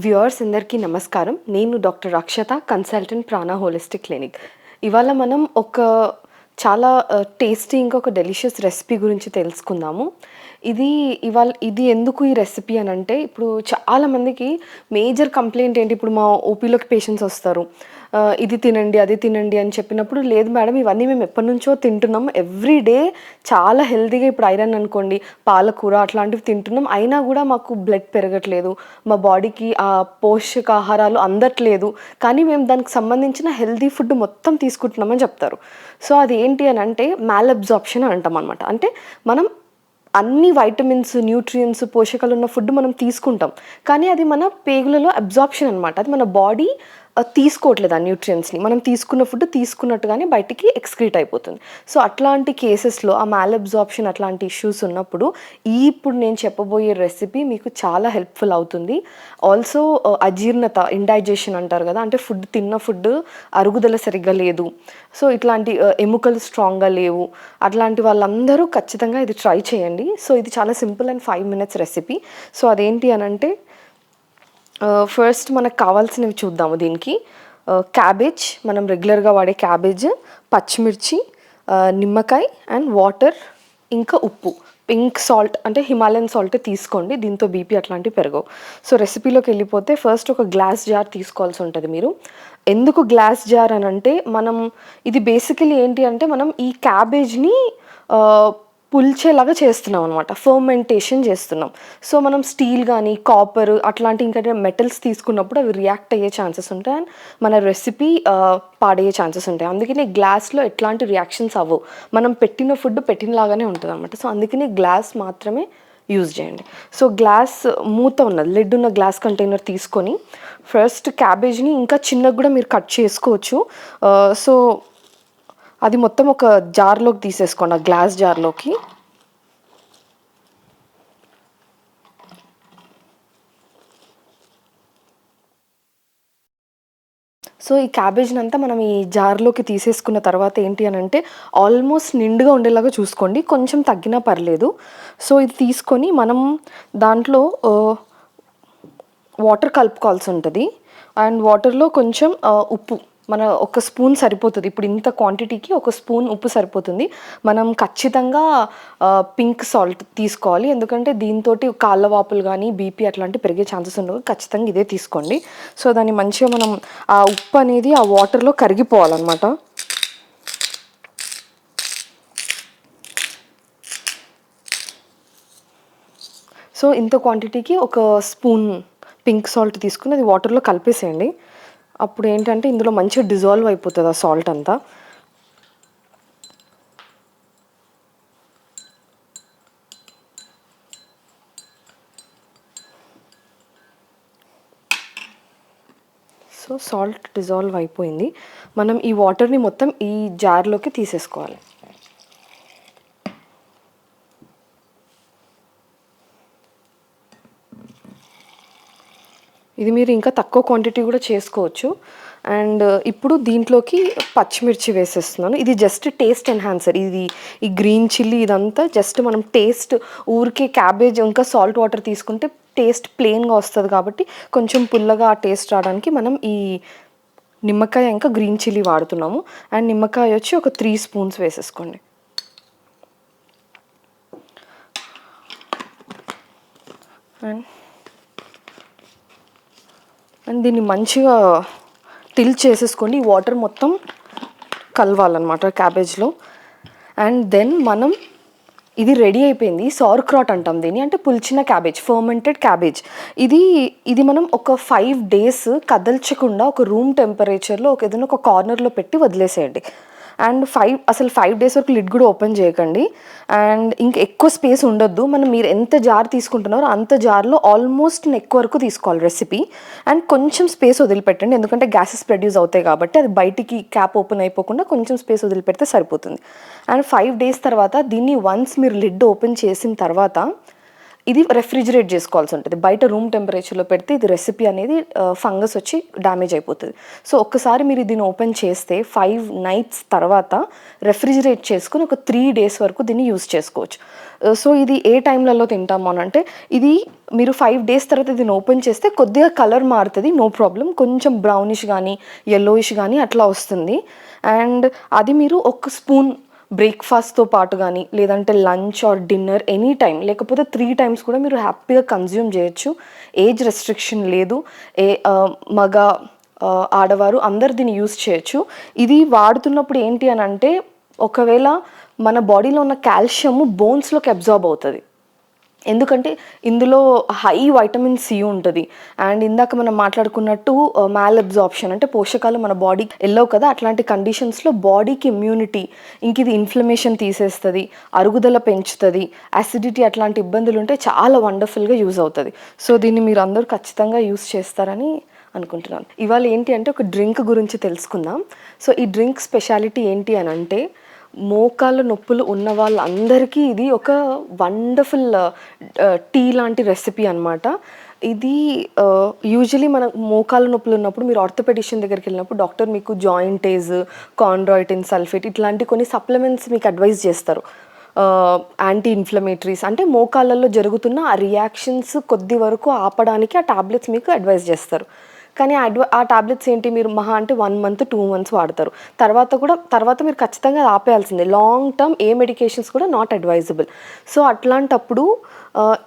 Viewers అందరికీ నమస్కారం. నేను doctor Akshata consultant Prana holistic clinic. ఇవాళ మనం ఒక చాలా టేస్టీ ఇంకా ఒక డెలిషియస్ రెసిపీ గురించి తెలుసుకుందాము. ఇది ఇవాళ ఇది ఎందుకు ఈ రెసిపీ అని అంటే ఇప్పుడు చాలామందికి మేజర్ కంప్లైంట్ ఏంటి? ఇప్పుడు మా ఓపీలోకి పేషెంట్స్ వస్తారు. ఇది తినండి అది తినండి అని చెప్పినప్పుడు లేదు మేడం ఇవన్నీ మేము ఎప్పటి నుంచో తింటున్నాం. ఎవ్రీ డే చాలా హెల్తీగా ఇప్పుడు ఐరన్ అనుకోండి పాలకూర అట్లాంటివి తింటున్నాం. అయినా కూడా మాకు బ్లడ్ పెరగట్లేదు. మా బాడీకి ఆ పోషకాహారాలు అందట్లేదు. కానీ మేము దానికి సంబంధించిన హెల్తీ ఫుడ్ మొత్తం తీసుకుంటున్నామని చెప్తారు. సో అది ఏంటి అని అంటే మ్యాలబ్జాప్షన్ అంటాం అనమాట అంటే మనం అన్ని వైటమిన్స్ న్యూట్రియంట్స్ పోషకాలు ఉన్న ఫుడ్ మనం తీసుకుంటాం. కానీ అది మన పేగులలో అబ్జార్ప్షన్ అనమాట అది మన బాడీ తీసుకోవట్లేదు ఆ న్యూట్రియన్స్ని మనం తీసుకున్న ఫుడ్ తీసుకున్నట్టుగానే బయటికి ఎక్స్క్రీట్ అయిపోతుంది. సో అట్లాంటి కేసెస్లో ఆ మ్యాలబ్జార్ప్షన్ అట్లాంటి ఇష్యూస్ ఉన్నప్పుడు ఈ ఇప్పుడు నేను చెప్పబోయే రెసిపీ మీకు చాలా హెల్ప్ఫుల్ అవుతుంది. ఆల్సో అజీర్ణత ఇండైజెషన్ అంటారు కదా అంటే ఫుడ్ తిన్న ఫుడ్ అరుగుదల సరిగ్గా లేదు. సో ఇట్లాంటి ఎముకలు స్ట్రాంగ్గా లేవు. అట్లాంటి వాళ్ళందరూ ఖచ్చితంగా ఇది ట్రై చేయండి. సో ఇది చాలా simple and five minutes recipe so అదేంటి అని అంటే ఫస్ట్ మనకు కావాల్సినవి చూద్దాము దీనికి. క్యాబేజ్ మనం రెగ్యులర్గా వాడే క్యాబేజ్ పచ్చిమిర్చి నిమ్మకాయ అండ్ వాటర్ ఇంకా ఉప్పు. పింక్ సాల్ట్ అంటే హిమాలయన్ సాల్ట్ తీసుకోండి దీంతో బీపీ అట్లాంటివి పెరగవు. సో రెసిపీలోకి వెళ్ళిపోతే ఫస్ట్ ఒక గ్లాస్ జార్ తీసుకోవాల్సి ఉంటుంది మీరు. ఎందుకు గ్లాస్ జార్ అని అంటే మనం ఇది బేసికలీ ఏంటి అంటే మనం ఈ క్యాబేజ్ని పుల్చేలాగా చేస్తున్నాం అనమాట ఫర్మెంటేషన్ చేస్తున్నాం. సో మనం స్టీల్ కానీ కాపర్ అట్లాంటి ఇంకా మెటల్స్ తీసుకున్నప్పుడు అవి రియాక్ట్ అయ్యే ఛాన్సెస్ ఉంటాయి. అండ్ మన రెసిపీ పాడయ్యే ఛాన్సెస్ ఉంటాయి. అందుకని గ్లాస్లో ఎట్లాంటి రియాక్షన్స్ అవ్వవు. మనం పెట్టిన ఫుడ్ పెట్టినలాగానే ఉంటుంది అనమాట సో అందుకని గ్లాస్ మాత్రమే యూజ్ చేయండి. సో గ్లాస్ మూత ఉన్నది. లెడ్ ఉన్న గ్లాస్ కంటైనర్ తీసుకొని ఫస్ట్ క్యాబేజ్ని ఇంకా చిన్నగా కూడా మీరు కట్ చేసుకోవచ్చు. సో అది మొత్తం ఒక జార్లోకి తీసేసుకోండి ఆ గ్లాస్ జార్లోకి. సో ఈ క్యాబేజ్ని అంతా మనం ఈ జార్లోకి తీసేసుకున్న తర్వాత ఏంటి అని అంటే ఆల్మోస్ట్ నిండుగా ఉండేలాగా చూసుకోండి కొంచెం తగ్గినా పర్లేదు. సో ఇది తీసుకొని మనం దాంట్లో వాటర్ కలుపుకోవాల్సి ఉంటుంది. అండ్ వాటర్లో కొంచెం ఉప్పు. మన ఒక స్పూన్ సరిపోతుంది. ఇప్పుడు ఇంత క్వాంటిటీకి ఒక స్పూన్ ఉప్పు సరిపోతుంది. మనం ఖచ్చితంగా పింక్ సాల్ట్ తీసుకోవాలి. ఎందుకంటే దీంతో కాళ్ళ వాపులు కానీ బీపీ అట్లాంటివి పెరిగే ఛాన్సెస్ ఉండవు. ఖచ్చితంగా ఇదే తీసుకోండి. సో దాన్ని మంచిగా మనం ఆ ఉప్పు అనేది ఆ వాటర్లో కరిగిపోవాలన్నమాట. సో ఇంత క్వాంటిటీకి ఒక స్పూన్ పింక్ సాల్ట్ తీసుకుని అది వాటర్లో కలిపేసేయండి. అప్పుడు ఏంటంటే ఇందులో మంచిగా డిజాల్వ్ అయిపోతుంది ఆ సాల్ట్ అంతా. సో సాల్ట్ డిజాల్వ్ అయిపోయింది. మనం ఈ వాటర్ని మొత్తం ఈ జార్లోకి తీసేసుకోవాలి. ఇది మీరు ఇంకా తక్కువ క్వాంటిటీ కూడా చేసుకోవచ్చు. అండ్ uh, ఇప్పుడు దీంట్లోకి పచ్చిమిర్చి వేసేస్తున్నాను. ఇది జస్ట్ టేస్ట్ ఎన్హాన్సర్ ఇది ఈ గ్రీన్ చిల్లీ ఇదంతా జస్ట్ మనం టేస్ట్ ఊరికే క్యాబేజ్ ఇంకా సాల్ట్ వాటర్ తీసుకుంటే టేస్ట్ ప్లెయిన్గా వస్తుంది కాబట్టి కొంచెం పుల్లగా ఆ టేస్ట్ రావడానికి మనం ఈ నిమ్మకాయ ఇంకా గ్రీన్ చిల్లీ వాడుతున్నాము. అండ్ నిమ్మకాయ వచ్చి ఒక త్రీ స్పూన్స్ వేసేసుకోండి. అండ్ అండ్ దీన్ని మంచిగా టిల్ చేసేసుకోండి వాటర్ మొత్తం కలవాలన్నమాట క్యాబేజ్లో. అండ్ దెన్ మనం ఇది రెడీ అయిపోయింది సార్ క్రాట్ అంటాం దీన్ని. అంటే పులిచిన క్యాబేజ్ ఫర్మెంటెడ్ క్యాబేజ్. ఇది ఇది మనం ఒక ఫైవ్ డేస్ కదల్చకుండా ఒక రూమ్ టెంపరేచర్లో ఒక ఏదైనా ఒక కార్నర్లో పెట్టి వదిలేసేయండి. అండ్ ఫైవ్ అసలు ఫైవ్ డేస్ వరకు లిడ్ కూడా ఓపెన్ చేయకండి. అండ్ ఇంక ఎక్కువ స్పేస్ ఉండొద్దు. మనం మీరు ఎంత జార్ తీసుకుంటున్నారో అంత జార్లో ఆల్మోస్ట్ నెక్ వరకు తీసుకోవాలి రెసిపీ. అండ్ కొంచెం స్పేస్ వదిలిపెట్టండి. ఎందుకంటే గ్యాసెస్ ప్రొడ్యూస్ అవుతాయి కాబట్టి అది బయటికి క్యాప్ ఓపెన్ అయిపోకుండా కొంచెం స్పేస్ వదిలిపెడితే సరిపోతుంది. అండ్ ఫైవ్ డేస్ తర్వాత దీన్ని వన్స్ మీరు లిడ్ ఓపెన్ చేసిన తర్వాత ఇది రెఫ్రిజిరేట్ చేసుకోవాల్సి ఉంటుంది. బయట రూమ్ టెంపరేచర్లో పెడితే ఇది రెసిపీ అనేది ఫంగస్ వచ్చి డ్యామేజ్ అయిపోతుంది. సో ఒక్కసారి మీరు దీన్ని ఓపెన్ చేస్తే ఫైవ్ నైట్స్ తర్వాత రెఫ్రిజిరేట్ చేసుకుని ఒక త్రీ డేస్ వరకు దీన్ని యూస్ చేసుకోవచ్చు. సో ఇది ఏ టైంలలో తింటాము అని అంటే ఇది మీరు ఫైవ్ డేస్ తర్వాత దీన్ని ఓపెన్ చేస్తే కొద్దిగా కలర్ మారుతుంది నో ప్రాబ్లం కొంచెం బ్రౌనిష్ కానీ ఎల్లోయిష్ కానీ అట్లా వస్తుంది. అండ్ అది మీరు ఒక స్పూన్ బ్రేక్ఫాస్ట్తో పాటు కానీ లేదంటే lunch or dinner any time లేకపోతే త్రీ టైమ్స్ కూడా మీరు హ్యాపీగా కన్జ్యూమ్ చేయొచ్చు. ఏజ్ రెస్ట్రిక్షన్ లేదు. ఏ మగ ఆడవారు అందరు దీన్ని యూస్ చేయొచ్చు. ఇది వాడుతున్నప్పుడు ఏంటి అని అంటే ఒకవేళ మన బాడీలో ఉన్న కాల్షియము బోన్స్లోకి అబ్జార్బ్ అవుతుంది. ఎందుకంటే ఇందులో హై వైటమిన్ సి ఉంటుంది. అండ్ ఇందాక మనం మాట్లాడుకున్నట్టు uh, మ్యాల్ అబ్జార్ప్షన్ అంటే పోషకాలు మన బాడీకి వెళ్ళవు కదా అట్లాంటి కండిషన్స్లో బాడీకి ఇమ్యూనిటీ ఇంక ఇది ఇన్ఫ్లమేషన్ తీసేస్తుంది అరుగుదల పెంచుతుంది అసిడిటీ అట్లాంటి ఇబ్బందులు ఉంటే చాలా వండర్ఫుల్గా యూజ్ అవుతుంది. సో దీన్ని మీరు అందరూ ఖచ్చితంగా యూజ్ చేస్తారని అనుకుంటున్నాను. ఇవాళ ఏంటి అంటే ఒక డ్రింక్ గురించి తెలుసుకుందాం. సో ఈ డ్రింక్ స్పెషాలిటీ ఏంటి అని అంటే మోకాళ్ళ నొప్పులు ఉన్న వాళ్ళందరికీ ఇది ఒక వండర్ఫుల్ టీ లాంటి రెసిపీ అన్నమాట. ఇది యూజువలీ మన మోకాళ్ళ నొప్పులు ఉన్నప్పుడు మీరు ఆర్థోపెడిషన్ దగ్గరికి వెళ్ళినప్పుడు డాక్టర్ మీకు జాయింటేజ్ కాండ్రాయిటిన్ సల్ఫేట్ ఇట్లాంటి కొన్ని సప్లిమెంట్స్ మీకు అడ్వైస్ చేస్తారు. యాంటీ ఇన్ఫ్లమేటరీస్ అంటే మోకాళ్ళల్లో జరుగుతున్న ఆ రియాక్షన్స్ కొద్ది వరకు ఆపడానికి ఆ టాబ్లెట్స్ మీకు అడ్వైస్ చేస్తారు. కానీ అడ్వ ఆ టాబ్లెట్స్ ఏంటి? మీరు మహా అంటే వన్ మంత్ టూ మంత్స్ వాడతారు. తర్వాత కూడా తర్వాత మీరు ఖచ్చితంగా ఆపేయాల్సిందే. లాంగ్ టర్మ్ ఏ మెడికేషన్స్ కూడా నాట్ అడ్వైజబుల్ సో అట్లాంటప్పుడు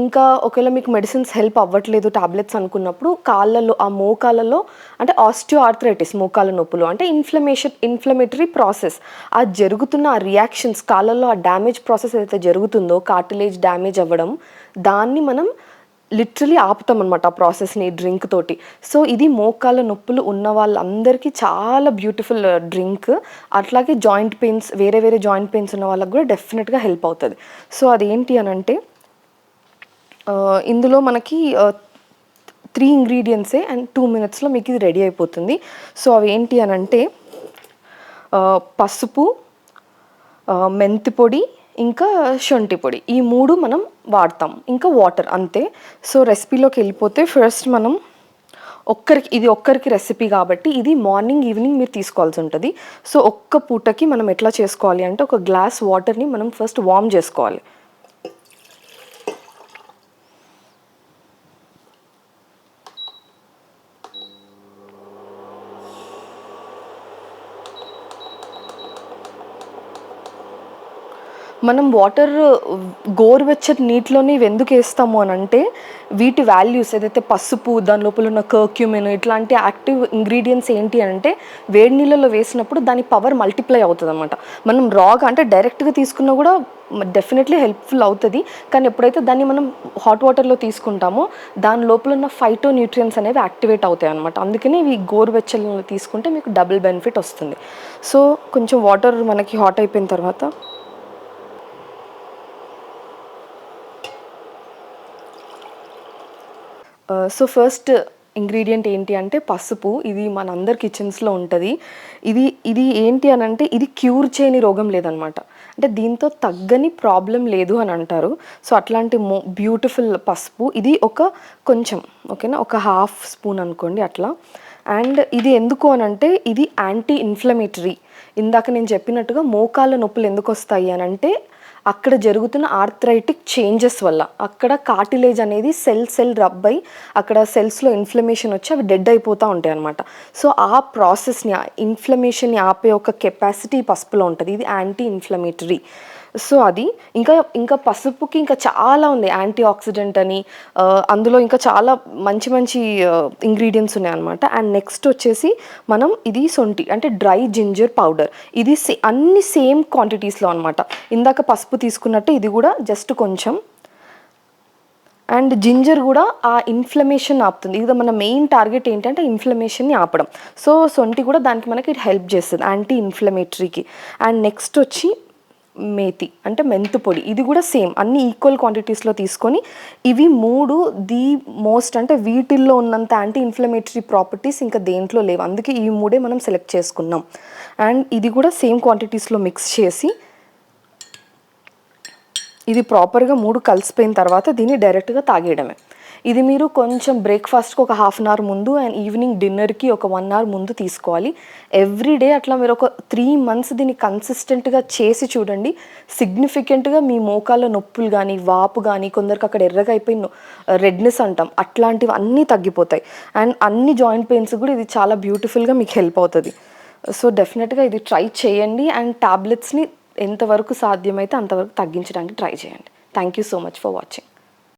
ఇంకా ఒకవేళ మీకు మెడిసిన్స్ హెల్ప్ అవ్వట్లేదు టాబ్లెట్స్ అనుకున్నప్పుడు కాళ్ళలో ఆ మోకాళ్ళలో అంటే ఆస్టియో ఆర్థరైటిస్ మోకాళ్ళ నొప్పులు అంటే ఇన్ఫ్లమేషన్ ఇన్ఫ్లమేటరీ ప్రాసెస్ ఆ జరుగుతున్న ఆ రియాక్షన్స్ కాళ్ళల్లో ఆ డ్యామేజ్ ప్రాసెస్ ఏదైతే జరుగుతుందో కార్టిలేజ్ డ్యామేజ్ అవ్వడం దాన్ని మనం లిటరలీ ఆపుతాం అనమాట ఆ ప్రాసెస్ని డ్రింక్ తోటి. సో ఇది మోకాళ్ళ నొప్పులు ఉన్న వాళ్ళందరికీ చాలా బ్యూటిఫుల్ డ్రింక్. అట్లాగే జాయింట్ పెయిన్స్ వేరే వేరే జాయింట్ పెయిన్స్ ఉన్న వాళ్ళకి కూడా డెఫినెట్గా హెల్ప్ అవుతుంది. సో అదేంటి అని అంటే ఇందులో మనకి త్రీ ఇంగ్రీడియంట్సే అండ్ టూ మినిట్స్లో మీకు ఇది రెడీ అయిపోతుంది. సో అవి ఏంటి అని అంటే పసుపు మెంతి పొడి ఇంకా శొంఠి పొడి. ఈ మూడు మనం వాడతాం. ఇంకా వాటర్ అంతే. సో రెసిపీలోకి వెళ్ళిపోతే ఫస్ట్ మనం ఒక్కరికి ఇది ఒక్కరికి రెసిపీ కాబట్టి ఇది మార్నింగ్ ఈవినింగ్ మీరు తీసుకోవాల్సి ఉంటుంది. సో ఒక్క పూటకి మనం ఎట్లా చేసుకోవాలి అంటే ఒక గ్లాస్ వాటర్ని మనం ఫస్ట్ వార్మ్ చేసుకోవాలి. మనం వాటర్ గోరువెచ్చటి నీటిలోనే ఇవి ఎందుకు వేస్తాము అని అంటే వీటి వాల్యూస్ ఏదైతే పసుపు దాని లోపల ఉన్న కర్క్యూమిన్ ఇట్లాంటి యాక్టివ్ ఇంగ్రీడియంట్స్ ఏంటి అని అంటే వేడి నీళ్ళలో వేసినప్పుడు దాని పవర్ మల్టిప్లై అవుతుంది అనమాట మనం రాగా అంటే డైరెక్ట్గా తీసుకున్నా కూడా డెఫినెట్లీ హెల్ప్ఫుల్ అవుతుంది. కానీ ఎప్పుడైతే దాన్ని మనం హాట్ వాటర్లో తీసుకుంటామో దాని లోపల ఉన్న ఫైటో న్యూట్రియన్స్ అనేవి యాక్టివేట్ అవుతాయి అనమాట అందుకని ఇవి గోరువెచ్చలు తీసుకుంటే మీకు డబుల్ బెనిఫిట్ వస్తుంది. సో కొంచెం వాటర్ మనకి హాట్ అయిపోయిన తర్వాత సో ఫస్ట్ ఇంగ్రీడియంట్ ఏంటి అంటే పసుపు. ఇది మనందరి కిచెన్స్లో ఉంటుంది. ఇది ఇది ఏంటి అని అంటే ఇది క్యూర్ చేయని రోగం లేదనమాట. అంటే దీంతో తగ్గని ప్రాబ్లం లేదు అని అంటారు. సో అట్లాంటి మో బ్యూటిఫుల్ పసుపు. ఇది ఒక కొంచెం ఓకేనా? ఒక హాఫ్ స్పూన్ అనుకోండి అట్లా. అండ్ ఇది ఎందుకు అని అంటే ఇది యాంటీ ఇన్ఫ్లమేటరీ ఇందాక నేను చెప్పినట్టుగా మోకాళ్ళ నొప్పులు ఎందుకు వస్తాయి అని అంటే అక్కడ జరుగుతున్న ఆర్థరైటిక్ చేంజెస్ వల్ల. అక్కడ కార్టిలేజ్ అనేది సెల్ సెల్ రబ్ అయి అక్కడ సెల్స్లో ఇన్ఫ్లమేషన్ వచ్చి అవి డెడ్ అయిపోతూ ఉంటాయి అనమాట సో ఆ ప్రాసెస్ని ఇన్ఫ్లమేషన్ని ఆపే ఒక కెపాసిటీ పసుపులో ఉంటుంది. ఇది యాంటీ ఇన్ఫ్లమేటరీ సో అది ఇంకా ఇంకా పసుపుకి ఇంకా చాలా ఉంది యాంటీ ఆక్సిడెంట్ అని అందులో ఇంకా చాలా మంచి మంచి ఇంగ్రీడియంట్స్ ఉన్నాయి అనమాట అండ్ నెక్స్ట్ వచ్చేసి మనం ఇది సొంటి అంటే డ్రై జింజర్ పౌడర్. ఇది సే అన్ని సేమ్ క్వాంటిటీస్లో అనమాట ఇందాక పసుపు తీసుకున్నట్టు ఇది కూడా జస్ట్ కొంచెం. అండ్ జింజర్ కూడా ఆ ఇన్ఫ్లమేషన్ ఆపుతుంది. ఇది మన మెయిన్ టార్గెట్ ఏంటంటే ఇన్ఫ్లమేషన్ని ఆపడం. సో సొంటి కూడా దానికి మనకి హెల్ప్ చేస్తుంది యాంటీ ఇన్ఫ్లమేటరీకి అండ్ నెక్స్ట్ వచ్చి మేతి అంటే మెంతు పొడి. ఇది కూడా సేమ్ అన్ని ఈక్వల్ క్వాంటిటీస్లో తీసుకొని ఇవి మూడు ది మోస్ట్ అంటే వీటిల్లో ఉన్నంత యాంటీ ఇన్ఫ్లమేటరీ ప్రాపర్టీస్ ఇంకా దేంట్లో లేవు. అందుకే ఈ మూడే మనం సెలెక్ట్ చేసుకున్నాం. అండ్ ఇది కూడా సేమ్ క్వాంటిటీస్లో మిక్స్ చేసి ఇది ప్రాపర్గా మూడు కలిసిపోయిన తర్వాత దీన్ని డైరెక్ట్గా తాగేయడమే. ఇది మీరు కొంచెం బ్రేక్ఫాస్ట్కి ఒక హాఫ్ అన్ అవర్ ముందు అండ్ ఈవినింగ్ డిన్నర్కి ఒక వన్ అవర్ ముందు తీసుకోవాలి. ఎవ్రీ డే అట్లా మీరు ఒక త్రీ మంత్స్ దీన్ని కన్సిస్టెంట్గా చేసి చూడండి. సిగ్నిఫికెంట్గా మీ మోకాళ్ళ నొప్పులు కానీ వాపు కానీ కొందరికి అక్కడ ఎర్రగా అయిపోయి రెడ్నెస్ అంటాం. అట్లాంటివి అన్నీ తగ్గిపోతాయి. అండ్ అన్ని జాయింట్ పెయిన్స్ కూడా ఇది చాలా బ్యూటిఫుల్గా మీకు హెల్ప్ అవుతుంది. సో డెఫినెట్గా ఇది ట్రై చేయండి అండ్ టాబ్లెట్స్ని ఎంతవరకు సాధ్యమైతే అంతవరకు తగ్గించడానికి ట్రై చేయండి. Thank you so much for watching